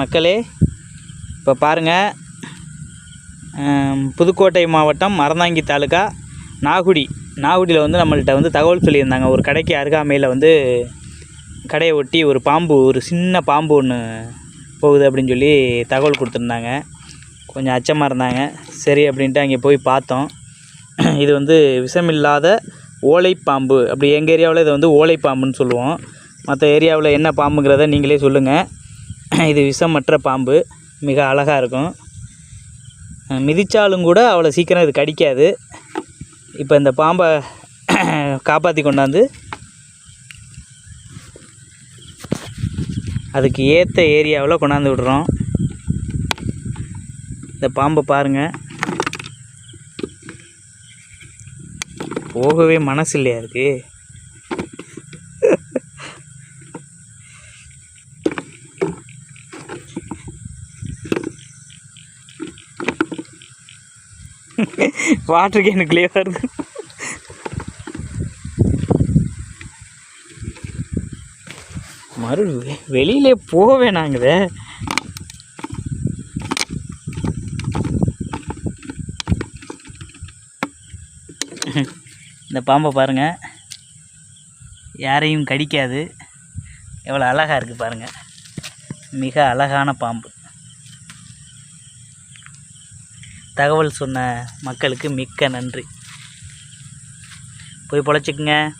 மக்களே இப்போ பாருங்கள் புதுக்கோட்டை மாவட்டம் மரந்தாங்கி தாலுக்கா நாகுடி. நாகுடியில் வந்து நம்மள்கிட்ட வந்து தகவல் சொல்லியிருந்தாங்க. ஒரு கடைக்கு அருகாமையில் வந்து கடையை ஒட்டி ஒரு பாம்பு ஒரு சின்ன பாம்பு ஒன்று போகுது அப்படின்னு சொல்லி தகவல் கொடுத்துருந்தாங்க. கொஞ்சம் அச்சமாக இருந்தாங்க. சரி அப்படின்ட்டு அங்கே போய் பார்த்தோம். இது வந்து விஷமில்லாத ஓலைப்பாம்பு. அப்படி எங்கள் ஏரியாவில் இதை வந்து ஓலைப்பாம்புன்னு சொல்லுவோம். மற்ற ஏரியாவில் என்ன பாம்புங்கிறத நீங்களே சொல்லுங்கள் இது விஷமற்ற பாம்பு. மிக அழகாக இருக்கும். மிதித்தாலும் கூட அவ்வளோ சீக்கிரம் இது கடிக்காது. இப்போ இந்த பாம்பை காப்பாற்றி கொண்டாந்து அதுக்கு ஏற்ற ஏரியாவில் கொண்டாந்து விடுறோம். இந்த பாம்பை பாருங்கள் போகவே மனசு இல்லையா இருக்குது வாட்டர் கேனுக்குள்ளே வருது. மறு வெ- வெளியிலே போக வேணாங்குதே இந்த பாம்பை பாருங்கள் யாரையும் கடிக்காது. எவ்வளோ அழகாக இருக்குது பாருங்கள் மிக அழகான பாம்பு. தகவல் சொன்ன மக்களுக்கு மிக்க நன்றி. போய் பொழைச்சிக்குங்க.